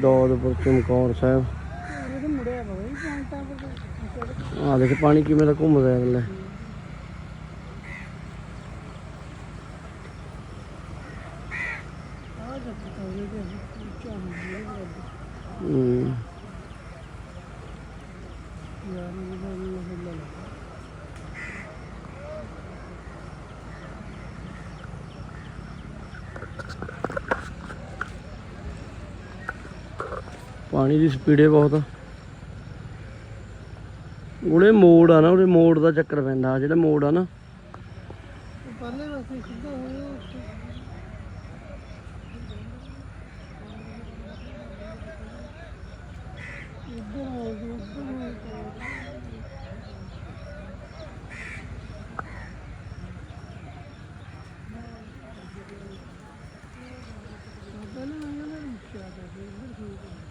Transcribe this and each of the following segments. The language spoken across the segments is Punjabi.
ਦੌਦਪੁਰ ਚਮਕੌਰ ਸਾਹਿਬ। ਉਹਦੇ ਮੁੜਿਆ ਆ ਦੇਖ, ਪਾਣੀ ਕਿਵੇਂ ਦਾ ਘੁੰਮਦਾ ਹੈ ਲੈ ਹੂੰ। ਯਾਰ ਇਹ ਤਾਂ ਨਹੀਂ ਉਹ ਲੈ ਪਾਣੀ ਦੀ ਸਪੀਡੇ ਬਹੁਤ। ਆ ਮੋੜ ਆ ਨਾ, ਉਹਦੇ ਮੋੜ ਦਾ ਚੱਕਰ ਪੈਂਦਾ, ਆਹ ਜਿਹੜਾ ਮੋੜ ਆ ਨਾ। ਉਹ ਰਸਤੇ ਸਿੱਧਾ ਹੋਇਆ ਇੱਧਰ ਆ ਗਿਆ ਉੱਧਰ ਆ ਗਿਆ ਪਹਿਲਾਂ ਮੈਂ ਨਾ ਉੱਚਾ ਦਾ ਇੱਧਰ ਠੀਕ ਹੈ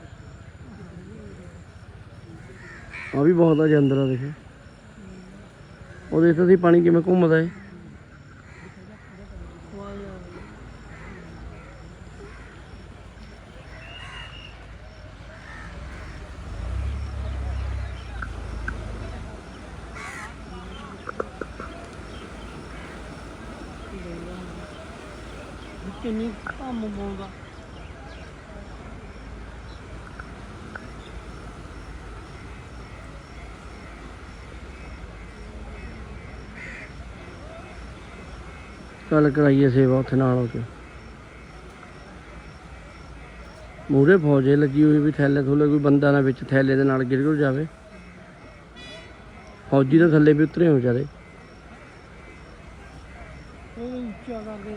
ਆ ਵੀ ਬਹੁਤ ਆ ਜੇ ਅੰਦਰ ਆ ਦੇਖੇ। ਉਹ ਦੇਖ ਤੁਸੀਂ ਪਾਣੀ ਕਿਵੇਂ ਘੁੰਮਦਾ ਏ। ਕਿੰਨੀ ਕੰਮ ਪਾਉਂਦਾ ਚੱਲ ਕਰਾਈਏ ਸੇਵਾ ਉੱਥੇ ਨਾਲ ਹੋ ਕੇ। ਮੂਰੇ ਫੌਜੇ ਲੱਗੀ ਹੋਈ ਵੀ ਥੈਲੇ ਥੋਲੇ ਕੋਈ ਬੰਦਾ ਨਾ ਵਿੱਚ ਥੈਲੇ ਦੇ ਨਾਲ ਗਿਰ ਗਿਰ ਜਾਵੇ। ਫੌਜੀ ਤਾਂ ਥੱਲੇ ਵੀ ਉਤਰੇ ਹੋ ਵਿਚਾਰੇ। ਉਹ ਉੱਚਾ ਕਰਦੇ